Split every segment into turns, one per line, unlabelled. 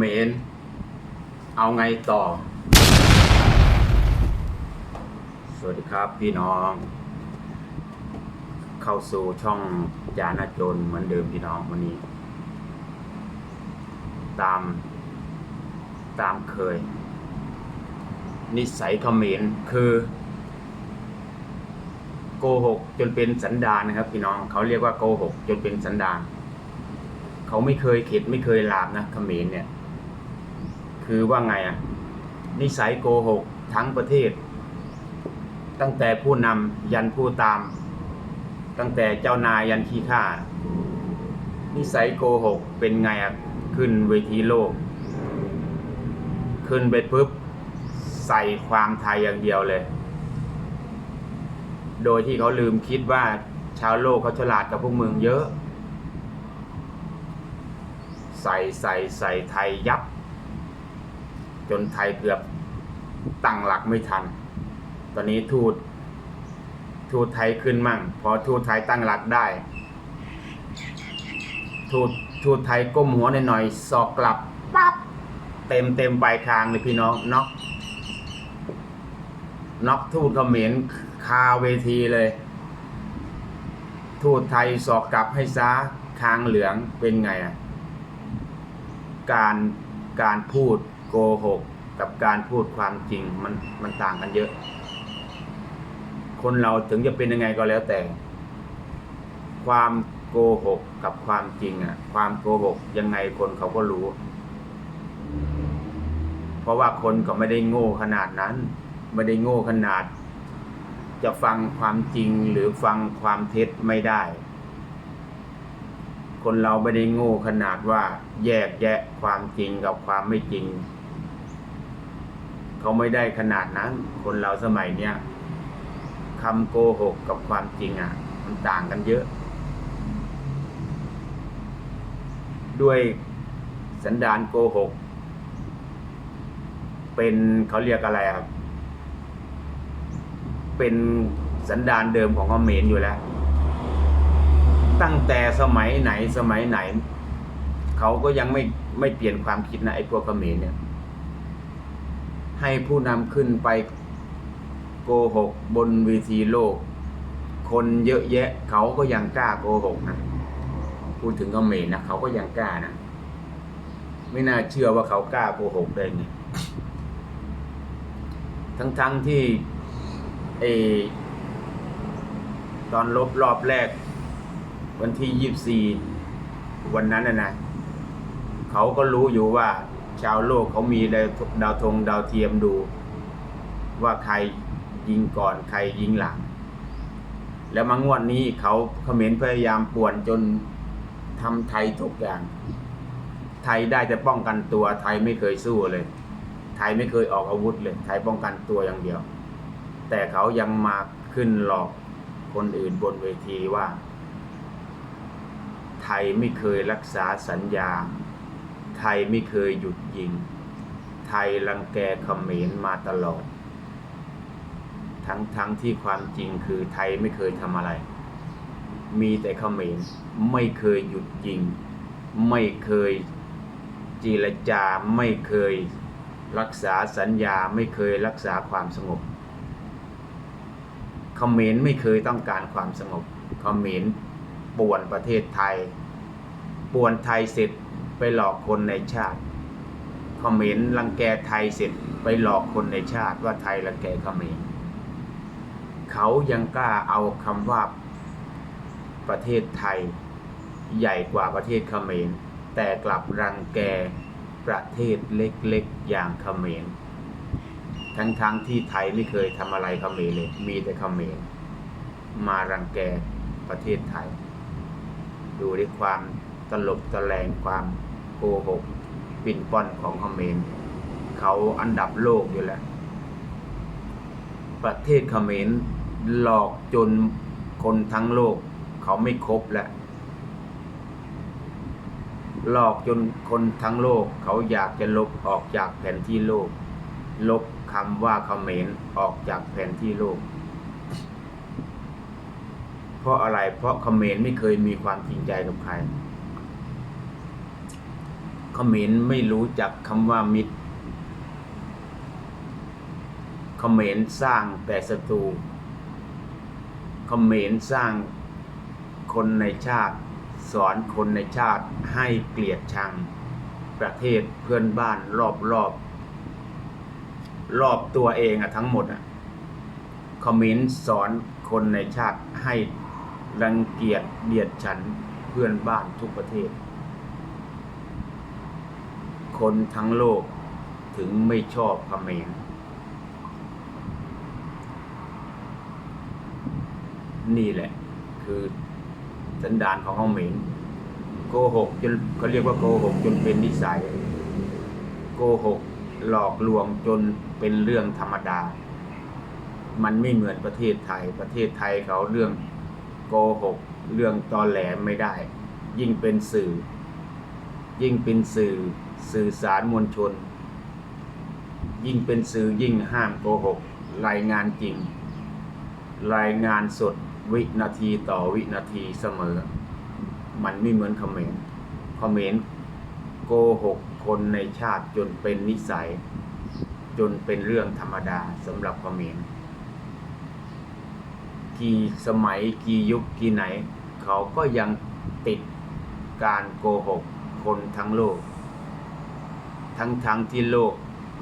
มร เอาไงต่อ สวัสดีครับพี่น้อง เข้าสู่ช่องยานาจนเหมือนเดิมพี่น้องวันนี้ ตาม ตามเคย นิสัยเขมรคือ โกหกจนเป็นสันดานนะครับ พี่น้องเขาเรียกว่าโกหกจนเป็นสันดาน เขาไม่เคยเข็ดไม่เคยลาบนะเขมรเนี่ย คือว่าไงอะ นิสัยโกหกทั้งประเทศ ตั้งแต่ผู้นำยันผู้ตาม ตั้งแต่เจ้านายยันขี้ข้านิสัยโกหกเป็นไงอะ ขึ้นเวทีโลก ขึ้นไปปุ๊บ ใส่ความไทยอย่างเดียวเลย โดยที่เขาลืมคิดว่าชาวโลกเขาฉลาดกับพวกมืองเยอะ ใส่ใส่ใส่ไทยยับ จนไทยเกือบตั้งหลักไม่ทัน ตอนนี้ทูตทูตไทยขึ้นมั่ง พอทูตไทยตั้งหลักได้ ทูตทูตไทยก้มหัวหน่อยๆสอกกลับปั๊บเต็มเต็มปลายคางเลยพี่น้องน็อกน็อกทูตเขมรคาเวทีเลย ทูตไทยสอกกลับให้ซาคางเหลืองเป็นไงอะการการพูด โกหกกับการพูดความจริงมันมันต่างกันเยอะ คนเราถึงจะเป็นยังไงก็แล้วแต่ ความโกหกกับความจริงอะความโกหกยังไงคนเขาก็รู้ เพราะว่าคนก็ไม่ได้โง่ขนาดนั้น ไม่ได้โง่ขนาด จะฟังความจริงหรือฟังความเท็จไม่ได้ คนเราไม่ได้โง่ขนาดว่าแยกแยะความจริงกับความไม่จริง เขาไม่ได้ขนาดนั้น คนเราสมัยเนี้ยคำโกหกกับความจริงอะ มันต่างกันเยอะ ด้วยสันดานโกหก เป็นเขาเรียกอะไรอะเป็นสันดานเดิมของอเมรอยู่แล้ว ตั้งแต่สมัยไหนสมัยไหน เขาก็ยังไม่ไม่เปลี่ยนความคิดนะไอ้พวกเขมรเนี่ย ให้ผู้นำขึ้นไปโกหกบนเวทีโลก คนเยอะแยะเขาก็ยังกล้าโกหกนะพูดถึงก็เมนะเขาก็ยังกล้านะไม่น่าเชื่อว่าเขากล้าโกหกได้ไงทั้งๆที่ไอตอนลบรอบแรก วันที่ยี่บสี่วันนั้นนะนะเขาก็รู้อยู่ว่า ชาวโลกเขามีดาวธงดาวเทียมดู ว่าใครยิงก่อนใครยิงหลัง แล้วมางวดนี้เขาเขมรพยายามป่วนจนทำไทยทุกอย่าง ไทยได้แต่ป้องกันตัวไทยไม่เคยสู้เลย ไทยไม่เคยออกอาวุธเลย ไทยป้องกันตัวอย่างเดียว แต่เขายังมาขึ้นหลอกคนอื่นบนเวทีว่า ไทยไม่เคยรักษาสัญญา ไทยไม่เคยหยุดยิง ไทยรังแกเขมรมาตลอด ทั้งทั้งที่ความจริงคือไทยไม่เคยทำอะไร มีแต่เขมรไม่เคยหยุดยิง ไม่เคยจีรจาไม่เคยรักษาสัญญาไม่เคยรักษาความสงบเขมรไม่เคยต้องการความสงบเขมรป่วนประเทศไทย ป่วนไทยเสร็จ ไปหลอกคนในชาติเขมรรังแกไทยเสร็จไปหลอกคนในชาติว่าไทยรังแกเขมรเขายังกล้าเอาคำว่าประเทศไทยใหญ่กว่าประเทศเขมร แต่กลับรังแกประเทศเล็กๆอย่างเขมร ทั้งๆทที่ไทยไม่เคยทำอะไรเขมรเลยมีแต่เขมร มารังแกประเทศไทย ดูด้วยความตลบตะแลงความ กหกปิ่นป้อนของเขมรเขาอันดับโลกอยู่แล้ว ประเทศเขมรหลอกจนคนทั้งโลก เขาไม่ครบแล้วหลอกจนคนทั้งโลก เขาอยากจะลบออกจากแผนที่โลก ลบคำว่าเขมรออกจากแผนที่โลก เพราะอะไรเพราะเขมรไม่เคยมีความจริงใจกับใคร เขมรไม่รู้จักคำว่ามิตรเขมรสร้างแต่ศัตรูเขมรสร้างคนในชาติ สอนคนในชาติให้เกลียดชัง ประเทศเพื่อนบ้านรอบรอบรอบตัวเองอะทั้งหมดอะเขมรสอนคนในชาติให้รังเกียจเดียดฉันเพื่อนบ้านทุกประเทศ คนทั้งโลกถึงไม่ชอบเขมรนี่แหละ คือสันดานของเขมรโกหกจนเขาเรียกว่าโกหกจนเป็นนิสัย โกหกหลอกลวงจนเป็นเรื่องธรรมดา มันไม่เหมือนประเทศไทย ประเทศไทยเขาเรื่องโกหก เรื่องตอแหลไม่ได้ ยิ่งเป็นสื่อ ยิ่งเป็นสื่อ สื่อสารมวลชน ยิ่งเป็นสื่อยิ่งห้ามโกหก รายงานจริง รายงานสดวินาทีต่อวินาทีเสมอ มันไม่เหมือนคอมเขมรเขมรโกหกคนในชาติจนเป็นนิสัย จนเป็นเรื่องธรรมดาสำหรับคอมเขมรกี่สมัยกี่ยุคกี่ไหน เขาก็ยังติดการโกหกคนทั้งโลก ทั้งทั้งที่โลก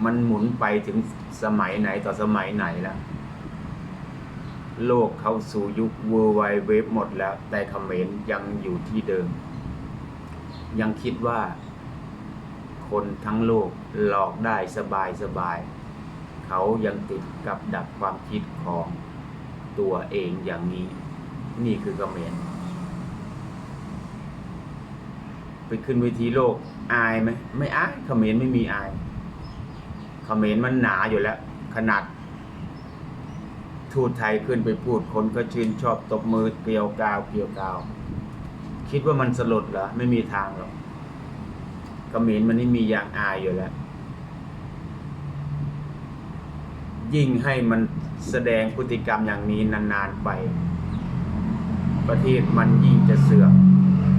มันหมุนไปถึงสมัยไหนต่อสมัยไหนแล้ว โลกเข้าสู่ยุค World Wide Web หมดแล้ว แต่เขมรยังอยู่ที่เดิม ยังคิดว่า คนทั้งโลกหลอกได้สบายสบาย เขายังติดกับดักความคิดของตัวเองอย่างนี้ นี่คือเขมร ไปขึ้นเวทีโลกอายไหมไม่อายเขมรไม่มีอายเขมรมันหนาอยู่แล้ว ขนาด ทูตไทยขึ้นไปพูดคนก็ชื่นชอบตบมือเกลียวกาวเกลียวกาว คิดว่ามันสลดเหรอไม่มีทางหรอกเขมรมันนี่มีอย่างอายอยู่แล้ว ยิ่งให้มันแสดงพฤติกรรมอย่างนี้นานๆไป ประเทศมันยิ่งจะเสื่อม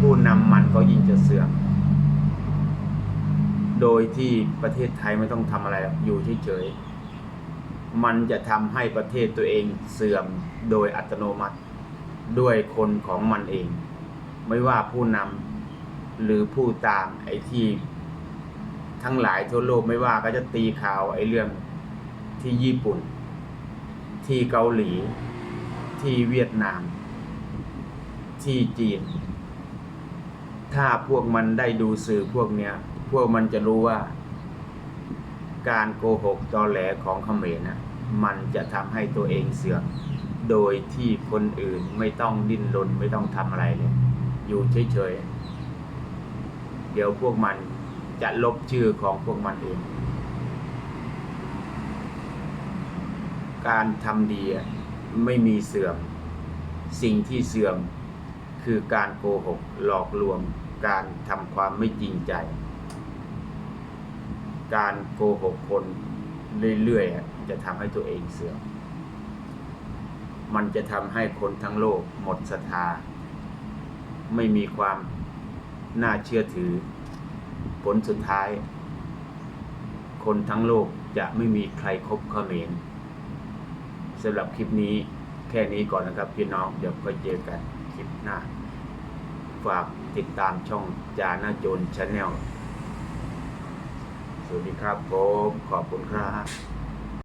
ผู้นำมันก็ยิ่งจะเสื่อม โดยที่ประเทศไทยไม่ต้องทำอะไรอกอยู่เฉยๆ มันจะทำให้ประเทศตัวเองเสื่อมโดยอัตโนมัติด้วยคนของมันเอง ไม่ว่าผู้นำหรือผู้ตามไอ้ที่ทั้งหลายทั่วโลกไม่ว่าก็จะตีข่าวไอ้เรื่องที่ญี่ปุ่น ที่เกาหลี ที่เวียดนาม ที่จีน ถ้าพวกมันได้ดูสื่อพวกเนี้ย พวกมันจะรู้ว่า การโกหกตอแหลของเขมรนะมันจะทำให้ตัวเองเสื่อมโดยที่คนอื่นไม่ต้องดิ้นรนไม่ต้องทำอะไรเลย อยู่เฉยๆ เดี๋ยวพวกมันจะลบชื่อของพวกมันเอง การทำดีไม่มีเสื่อม สิ่งที่เสื่อม คือการโกหกหลอกลวงการทำความไม่จริงใจ การโกหกคนเรื่อยๆจะทำให้ตัวเองเสื่อมมันจะทำให้คนทั้งโลกหมดศรัทธา ไม่มีความน่าเชื่อถือ ผลสุดท้าย คนทั้งโลกจะไม่มีใครคบเขมรสำหรับคลิปนี้แค่นี้ก่อนนะครับพี่น้อง เดี๋ยวค่อยเจอกันคลิปหน้า ฝากติดตามช่องจานาโจนชาแนลสวัสดีครับผม ขอบคุณครับ